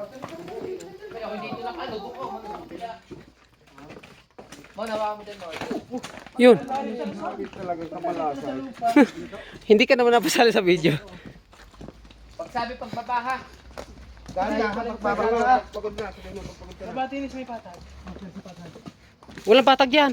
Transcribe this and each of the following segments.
Kaya ako dito lang ano, buko. Mo, nawa mo din mo. Yun. Hindi ka naman napasali sa video. Pag sabi pagbabaha. Walang patag yan.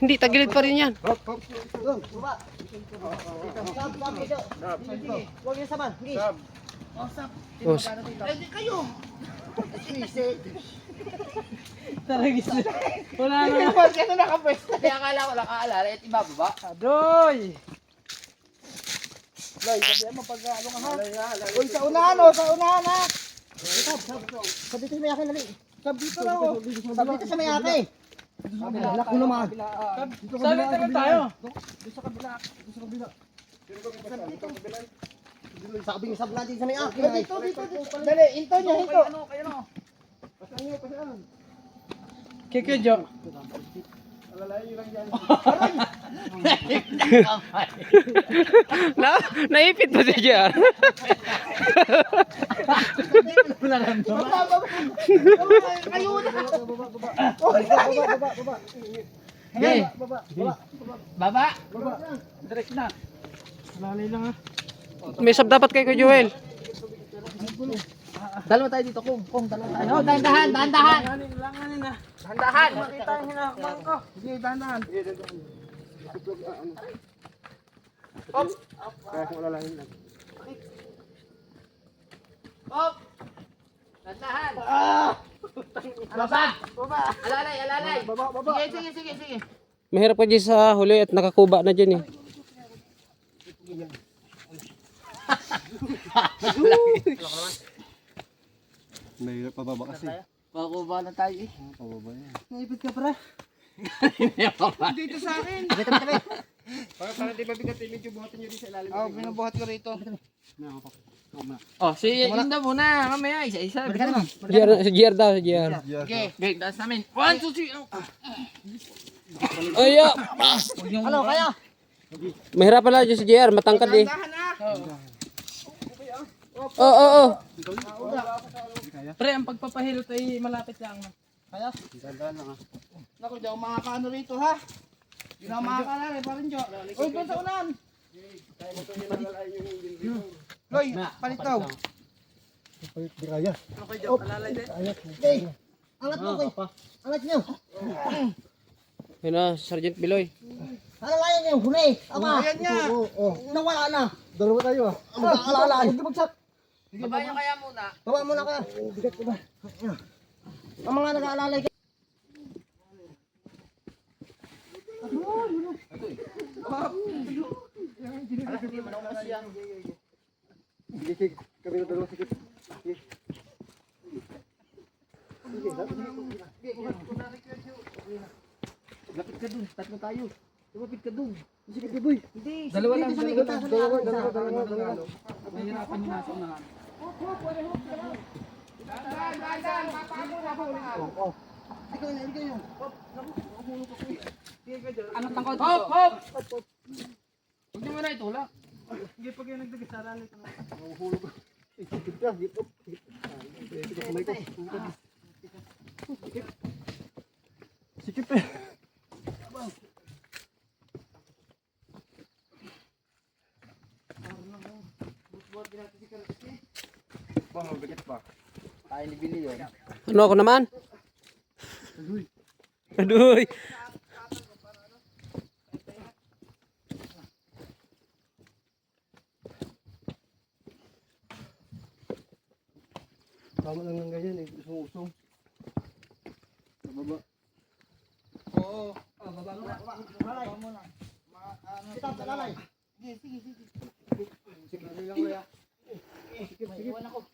Hindi, tagilid pa rin yan. Huwag yung saban. Sige. Sab. Oh, s- Ready kayo. Taragis na. Wala na. Naman ka na nakapwesto. Kaya akala ko lang aalala, at ibababa. Adoy! Loy, sabihan mo pag ano ka ha? Uy, sa unahan o, sa unahan ha! Sa dito sa may akin, dali. Sa dito na o. Sa dito sa may akin. Naku naman. Sa dito na tayo. Dito sa kabila. Dito sa kabila. Sa kabila sa natin sa may akin. Dito, dito, dito. Dali, into nyo, into. Ano, kayo no? Kikyo, Jo. na, naipit pa si JR. Kayo na. Hey, baba. Direct na. Lalay lang ha. May sab dapat kay Kuya Joel. Dalawa tayo dito, kung, kung dalawa tayo. Oh, dahan-dahan, dahan-dahan. Langanin, na. Dahan-dahan. Makita yung hinahakbang ko. Sige, dahan-dahan. Kaya kung alalahin lang. Hop. Dahan-dahan. Ah! Baba. Baba! Alalay, alalay. Baba, baba. Sige, sige, sige, sige. Mahirap ka dyan sa huli at nakakuba na dyan eh. Mahirap pababa kasi. Makuha na tayo eh. Pababa yan. Naipit ka pre. Dito sa akin. Para para di mabigat eh, medyo buhatin nyo din sa ilalim. Oh, binubuhat ko rito. Oh, si Inda muna. Mamaya, isa-isa. Si JR daw, si JR. Okay, okay, das namin. One, two, three. Oh. Ay, ah. Ano, kaya? Mahirapan lang dyan si JR, matangkad eh. Oo, oo, oo. Pre, ang pagpapahilot ay malapit lang. Kaya? Dandan lang ah. Naku, di ako makakaano rito ha. Hindi na makakalari, parang Jo. Uy, doon sa unan. Loy, palitaw. Di kaya. Okay, Jo, kalalay din. Okay. Angat mo, okay. Angat nyo. Yun na, Sergeant Biloy. Ano kaya nyo? Huli. Ama. Ayan niya. Nawala na. Dalawa tayo ah. Magkaalala. Hindi bagsak. Baba nyo kaya muna. Baba muna ka. Bigat ko ba? Ang mga nag-aalalay ka. Sige, sige. Kami na dalawa sige. Lapit ka dun, tatlo tayo. Lumapit ka dun. Sige, boy. Hindi. Dalawa lang, dalawa may Dalawa, dalawa, dalawa, dalawa. Nahihirapan yung nasa unahan. Na, yun. Anong tangkod? Hop, hop! Huwag nyo muna itulak. Hindi pag yung nagdagis sa lalay ka na. Sikip ka, sikip. Sikip kamay ko. Sikip eh. Bang, mabigat pa. Tayo ni Billy yun. Ano ako naman? Aduy. Tama lang ng ganyan eh. Usong-usong. Baba. Oo. Oh, baba mo na. Baba mo na. Kita sa lalay. Sige, sige, sige. Sikip lang kuya. Sikip, sikip. ako.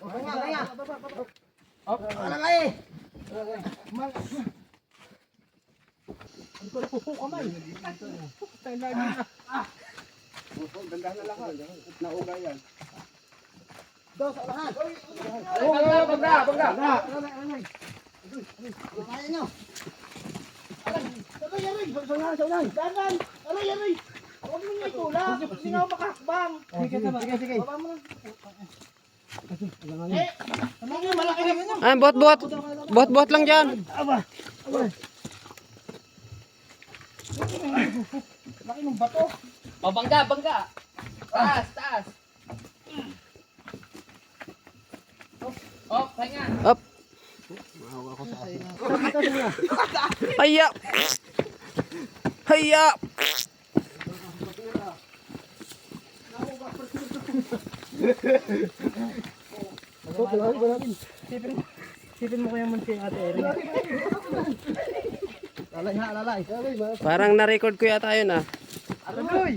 Malapit kang mamatay. Hop, dahan-dahan, dahan-dahan. Tanda, tanda niya. Lagi ang kamay ko. Oh! Mal... Ko na pupo kamay. Dos, alahan. Bangga, bangga, bangga. Kaya nyo. Aray, aray, saunahan, saunahan. Dahan, aray, aray. Huwag mo nga itulak. Hindi nga makakbang. Sige, sige, sige. Baba mo lang. Ay, bot, bot. Bot, bot lang dyan. Aba, aba. Laki ng bato. Oh, bangga, bangga. Taas, taas. Oh, pahinga. Up. Haya. Haya. Sipin mo kaya man si ate Erin. Lalay ha, lalay. Parang na-record ko yata yun ah. Aroy!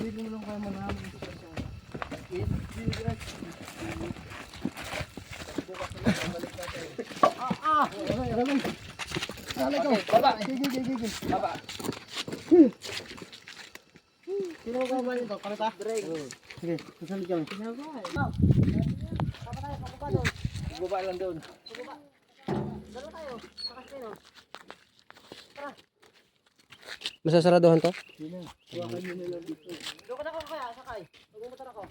Sipin mo lang kaya man namin. Ah, ah! Lalay, lalay. Baba. Gigi, gigi, gigi. Baba. Sino ko ba nito? Karita? Drake. Sige, sasalit kami. Baba lang doon. Masasaraduhan to? Doon ka na ko kaya, sakay. Magumutan ako.